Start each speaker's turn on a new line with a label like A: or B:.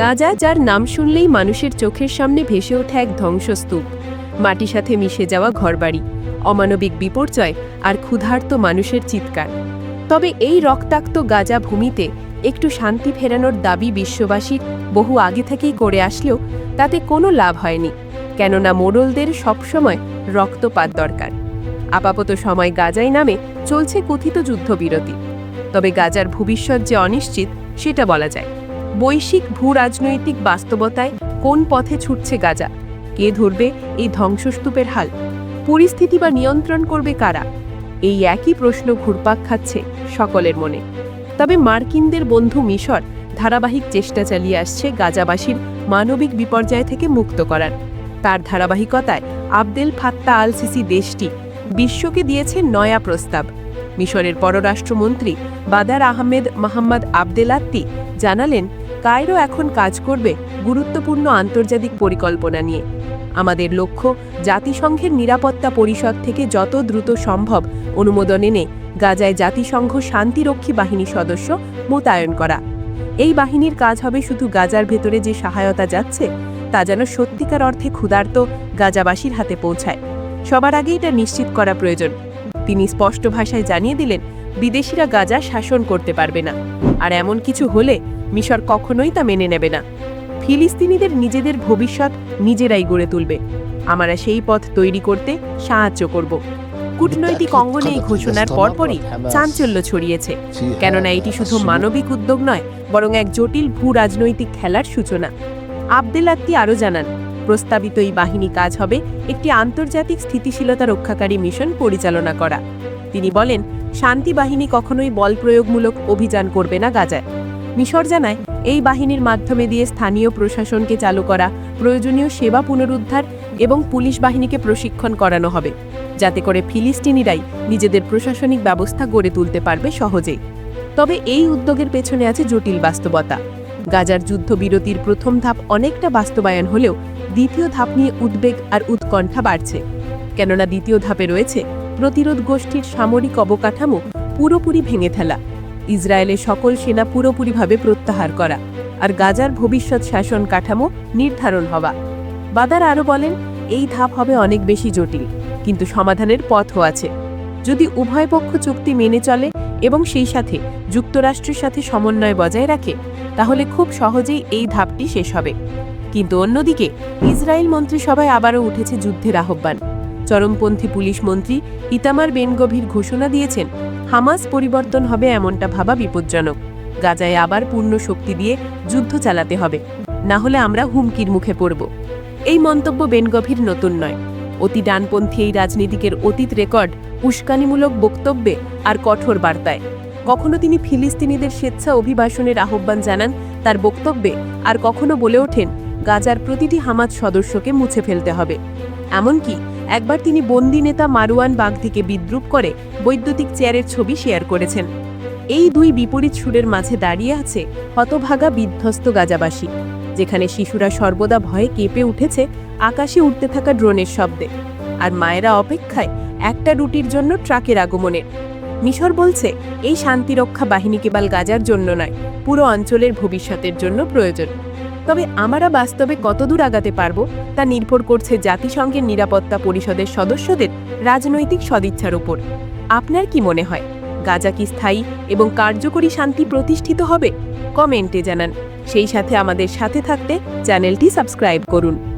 A: গাজা, যার নাম শুনলেই মানুষের চোখের সামনে ভেসে ওঠে এক ধ্বংসস্তূপ। মাটির সাথে মিশে যাওয়া ঘরবাড়ি, অমানবিক বিপর্যয় আর ক্ষুধার্ত মানুষের চিৎকার। তবে এই রক্তাক্ত গাজা ভূমিতে একটু শান্তি ফেরানোর দাবি বিশ্ববাসীর বহু আগে থেকেই করে আসলেও তাতে কোনো লাভ হয়নি, কেননা মোড়লদের সবসময় রক্তপাত দরকার। আপাতত সময় গাজাই নামে চলছে কথিত যুদ্ধবিরতি। তবে গাজার ভবিষ্যৎ যে অনিশ্চিত, সেটা বলা যায়। বৈশ্বিক ভূ রাজনৈতিক বাস্তবতায় কোন পথে ছুটছে গাজা? কে ধরবে এই ধ্বংসস্তূপের হাল? পরিস্থিতি বা নিয়ন্ত্রণ করবে কারা? এই একই প্রশ্ন ঘুরপাক খাচ্ছে সকলের মনে। তবে মার্কিনদের বন্ধু মিশর ধারাবাহিক চেষ্টা চালিয়ে আসছে গাজাবাসীর মানবিক বিপর্যয় থেকে মুক্ত করার। তার ধারাবাহিকতায় আবদেল ফাত্তা আল সিসি দেশটি বিশ্বকে দিয়েছে নয়া প্রস্তাব। মিশরের পররাষ্ট্রমন্ত্রী বাদার আহমেদ মোহাম্মদ আবদেলাত্তি জানালেন, কায়রো এখন কাজ করবে গুরুত্বপূর্ণ আন্তর্জাতিক পরিকল্পনা নিয়ে। আমাদের লক্ষ্য জাতিসংঘের নিরাপত্তা পরিষদ থেকে যত দ্রুত সম্ভব অনুমোদন এনে গাজায় জাতিসংঘ শান্তিরক্ষী বাহিনী সদস্য মোতায়েন করা। এই বাহিনীর কাজ হবে শুধু গাজার ভেতরে যে সহায়তা যাচ্ছে, তা যেন সত্যিকার অর্থে ক্ষুধার্ত গাজাবাসীর হাতে পৌঁছায়। সবার আগে এটা নিশ্চিত করা প্রয়োজন। তিনি স্পষ্ট ভাষায় জানিয়ে দিলেন বিদেশিরা গাজা শাসন করতে পারবে না। আর এমন কিছু হলে মিশর কখনোই তা মেনে নেবে না। ফিলিস্তিনিদের নিজেদের ভবিষ্যৎ নিজেরাই গড়ে তুলবে। আমরা সেই পথ তৈরি করতে সাহায্য করব। কূটনৈতিক অঙ্গনে এই ঘোষণার পরপরই চাঞ্চল্য ছড়িয়েছে। কেননা এটি শুধু মানবিক উদ্যোগ নয় বরং এক জটিল ভূ রাজনৈতিক খেলার সূচনা। আবদেলাত্তি আরও জানান প্রস্তাবিত এই বাহিনী কাজ হবে, একটি আন্তর্জাতিক স্থিতিশীলতা রক্ষাকারী মিশন পরিচালনা করা। তিনি বলেন, শান্তি বাহিনী কখনোই বল প্রয়োগমূলক অভিযান করবে না গাজায়। মিশর জানায়, এই বাহিনীর মাধ্যমে দিয়ে স্থানীয় প্রশাসনকে চালু করা, প্রয়োজনীয় সেবা পুনরুদ্ধার এবং পুলিশ বাহিনীকে প্রশিক্ষণ করানো হবে, যাতে করে ফিলিস্তিনিরাই নিজেদের প্রশাসনিক ব্যবস্থা গড়ে তুলতে পারবে সহজেই। তবে এই উদ্যোগের পেছনে আছে জটিল বাস্তবতা। গাজার যুদ্ধবিরতির প্রথম ধাপ অনেকটা বাস্তবায়ন হলেও দ্বিতীয় ধাপ নিয়ে উদ্বেগ আর উৎকণ্ঠা বাড়ছে। কেননা দ্বিতীয় ধাপে রয়েছে প্রতিরোধ গোষ্ঠীর সামরিক অবকাঠামো পুরোপুরি ভেঙে ফেলা ইসরায়েলের সকল সেনা পুরোপুরিভাবে প্রত্যাহার করা আর গাজার ভবিষ্যৎ শাসন কাঠামো নির্ধারণ হওয়া। বাদার আরও বলেন, এই ধাপ হবে অনেক বেশি জটিল, কিন্তু সমাধানের পথও আছে। যদি উভয় পক্ষ চুক্তি মেনে চলে এবং সেই সাথে যুক্তরাষ্ট্রের সাথে সমন্বয় বজায় রাখে, তাহলে খুব সহজেই এই ধাপটি শেষ হবে। কিন্তু অন্যদিকে ইসরায়েল মন্ত্রিসভায় আবারও উঠেছে যুদ্ধের আহ্বান। চরমপন্থী পুলিশ মন্ত্রী ইতামার বেনগভীর ঘোষণা দিয়েছেন, হামাস পরিবর্তন হবে এমনটা ভাবা বিপজ্জনক। গাজায় আবার পূর্ণ শক্তি দিয়ে যুদ্ধ চালাতে হবে, না হলে আমরা হুমকির মুখে পড়ব। এই মন্তব্য বেনগভীর নতুন নয়। অতি ডানপন্থী এই রাজনীতিকের অতীত রেকর্ড উস্কানিমূলক বক্তব্যে আর কঠোর বার্তায়। কখনো তিনি ফিলিস্তিনিদের স্বেচ্ছা অভিবাসনের আহ্বান জানান, তার বক্তব্যে আর কখনো বলে ওঠেন গাজার প্রতিটি হামাজ সদস্যকে মুছে ফেলতে হবে। এমনকি একবার তিনি বন্দি নেতা মারুয়ান বাগদিকে বিদ্রুপ করে বৈদ্যুতিক চেয়ারের ছবি শেয়ার করেছেন। এই দুই বিপরীত সুরের মাঝে দাঁড়িয়ে আছে হতভাগা বিধ্বস্ত গাজাবাসী, যেখানে শিশুরা সর্বদা ভয়ে কেঁপে উঠেছে আকাশে উঠতে থাকা ড্রোনের শব্দে। আর মায়েরা অপেক্ষায় একটা রুটির জন্য ট্রাকের আগমনের। মিশর বলছে, এই শান্তিরক্ষা বাহিনী কেবল গাজার জন্য নয়, পুরো অঞ্চলের ভবিষ্যতের জন্য প্রয়োজন। তবে আমরা বাস্তবে কতদূর আগাতে পারব, তা নির্ভর করছে জাতিসংঘের নিরাপত্তা পরিষদের সদস্যদের রাজনৈতিক সদিচ্ছার উপর। আপনার কি মনে হয়, গাজা কি স্থায়ী এবং কার্যকরী শান্তি প্রতিষ্ঠিত হবে? কমেন্টে জানান। সেই সাথে আমাদের সাথে থাকতে চ্যানেলটি সাবস্ক্রাইব করুন।